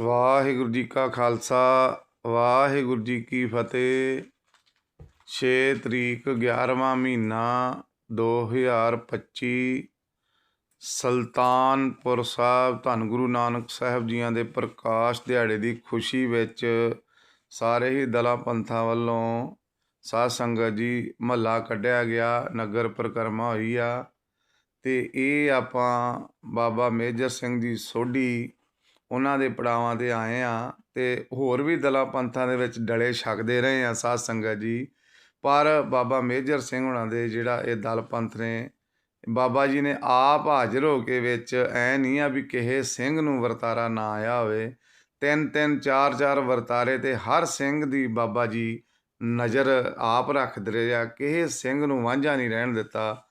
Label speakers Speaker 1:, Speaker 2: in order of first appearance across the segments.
Speaker 1: ਵਾਹਿਗੁਰੂ ਜੀ ਕਾ ਖਾਲਸਾ, ਵਾਹਿਗੁਰੂ ਜੀ ਕੀ ਫਤਿਹ। 6 ਤਰੀਕ 11ਵਾਂ ਮਹੀਨਾ 2025 ਸੁਲਤਾਨਪੁਰ ਸਾਹਿਬ ਧੰਨ ਗੁਰੂ ਨਾਨਕ ਸਾਹਿਬ ਜੀਆਂ ਦੇ ਪ੍ਰਕਾਸ਼ ਦਿਹਾੜੇ ਦੀ ਖੁਸ਼ੀ ਵਿੱਚ ਸਾਰੇ ਹੀ ਦਲਾਂ ਪੰਥਾਂ ਵੱਲੋਂ ਸਾਧ ਸੰਗਤ ਜੀ ਮਹੱਲਾ ਕੱਢਿਆ ਗਿਆ, ਨਗਰ ਪਰਿਕਰਮਾ ਹੋਈ ਆ। ਤੇ ਇਹ ਆਪਾਂ ਬਾਬਾ ਮੇਜਰ ਸਿੰਘ ਜੀ ਸੋਢੀ ਉਹਨਾਂ ਦੇ ਪੜਾਵਾਂ ਤੇ ਆਏ ਆ ਤੇ ਹੋਰ ਵੀ ਦਲਾਂ ਪੰਥਾਂ ਦੇ ਵਿੱਚ ਡਲੇ ਛਕਦੇ ਰਹੇ ਆ ਸਾਧ ਸੰਗਤ ਜੀ। ਪਰ ਬਾਬਾ ਮੇਜਰ ਸਿੰਘ ਹੁਣਾਂ ਦੇ ਜਿਹੜਾ ਇਹ ਦਲ ਪੰਥ ਨੇ, ਬਾਬਾ ਜੀ ਨੇ ਆਪ ਹਾਜ਼ਰ ਹੋ ਕੇ ਵਿੱਚ ਐ ਨਹੀਂ ਆ ਵੀ ਕਿਸੇ ਸਿੰਘ ਨੂੰ ਵਰਤਾਰਾ ਨਾ ਆਇਆ ਹੋਵੇ। ਤਿੰਨ ਤਿੰਨ ਚਾਰ ਚਾਰ ਵਰਤਾਰੇ ਤੇ ਹਰ ਸਿੰਘ ਦੀ ਬਾਬਾ ਜੀ ਨਜ਼ਰ ਆਪ ਰੱਖਦੇ ਰਹੇ ਆ, ਕਿਸੇ ਸਿੰਘ ਨੂੰ ਵਾਂਝਾ ਨਹੀਂ ਰਹਿਣ ਦਿੱਤਾ।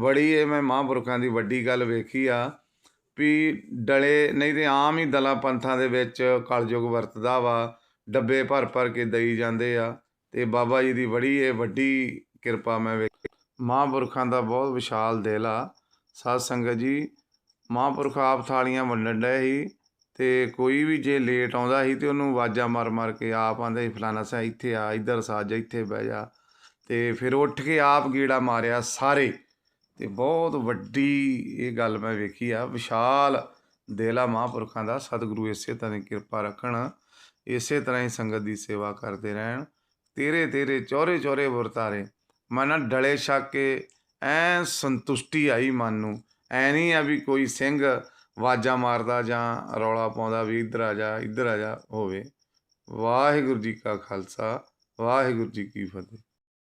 Speaker 1: ਬੜੀ ਇਹ ਮੈਂ ਮਹਾਂਪੁਰਖਾਂ ਦੀ ਵੱਡੀ ਗੱਲ ਵੇਖੀ ਆ ਵੀ ਡਲੇ, ਨਹੀਂ ਤਾਂ ਆਮ ਹੀ ਦਲਾਂ ਪੰਥਾਂ ਦੇ ਵਿੱਚ ਕਲਯੁੱਗ ਵਰਤਦਾ ਵਾ, ਡੱਬੇ ਭਰ ਭਰ ਕੇ ਦਈ ਜਾਂਦੇ ਆ। ਤੇ ਬਾਬਾ ਜੀ ਦੀ ਬੜੀ ਇਹ ਵੱਡੀ ਕਿਰਪਾ ਮੈਂ ਵੇਖੀ ਮਹਾਂਪੁਰਖਾਂ ਦਾ ਬਹੁਤ ਵਿਸ਼ਾਲ ਦਿਲ ਆ। ਸਾਧ ਸੰਗਤ ਜੀ, ਮਹਾਂਪੁਰਖ ਆਪ ਥਾਲੀਆਂ ਵੰਡਣ ਡਏ ਸੀ ਤੇ ਕੋਈ ਵੀ ਜੇ ਲੇਟ ਆਉਂਦਾ ਸੀ ਤੇ ਉਹਨੂੰ ਆਵਾਜ਼ਾਂ ਮਾਰ ਮਾਰ ਕੇ ਆਪ ਆਂਦੇ ਸੀ, ਫਲਾਣਾ ਸਾ ਇੱਥੇ ਆ, ਇੱਧਰ ਸਾਜ ਇੱਥੇ ਬਹਿ ਜਾ। ਤੇ ਫਿਰ ਉੱਠ ਕੇ ਆਪ ਗੀੜਾ ਮਾਰਿਆ ਸਾਰੇ। ਤੇ ਬਹੁਤ ਵੱਡੀ ਇਹ ਗੱਲ ਮੈਂ ਵੇਖੀ ਆ। ਵਿਸ਼ਾਲ ਦੇਲਾ ਮਹਾਂਪੁਰਖਾਂ ਦਾ ਸਤਿਗੁਰੂ ਇਸੇ ਤਰ੍ਹਾਂ ਦੀ ਕਿਰਪਾ ਰੱਖਣ, ਇਸੇ ਤਰ੍ਹਾਂ ਹੀ ਸੰਗਤ ਦੀ ਸੇਵਾ ਕਰਦੇ ਰਹਿਣ, ਤੇਰੇ ਤੇਰੇ ਚੋਰੇ ਚੋਰੇ ਵਰਤਾਰੇ ਮਨ ਨਾਲ ਡਲੇ ਛੱਕ ਕੇ ਐ ਸੰਤੁਸ਼ਟੀ ਆਈ ਮਨ ਨੂੰ। ਐ ਨਹੀਂ ਆ ਵੀ ਕੋਈ ਸਿੰਘ ਵਾਜਾ ਮਾਰਦਾ ਜਾਂ ਰੌਲਾ ਪਾਉਂਦਾ ਵੀ ਇੱਧਰ ਆ ਜਾ, ਇੱਧਰ ਆ ਜਾ ਹੋਵੇ। ਵਾਹਿਗੁਰੂ ਜੀ ਕਾ ਖਾਲਸਾ, ਵਾਹਿਗੁਰੂ ਜੀ ਕੀ ਫਤਿਹ।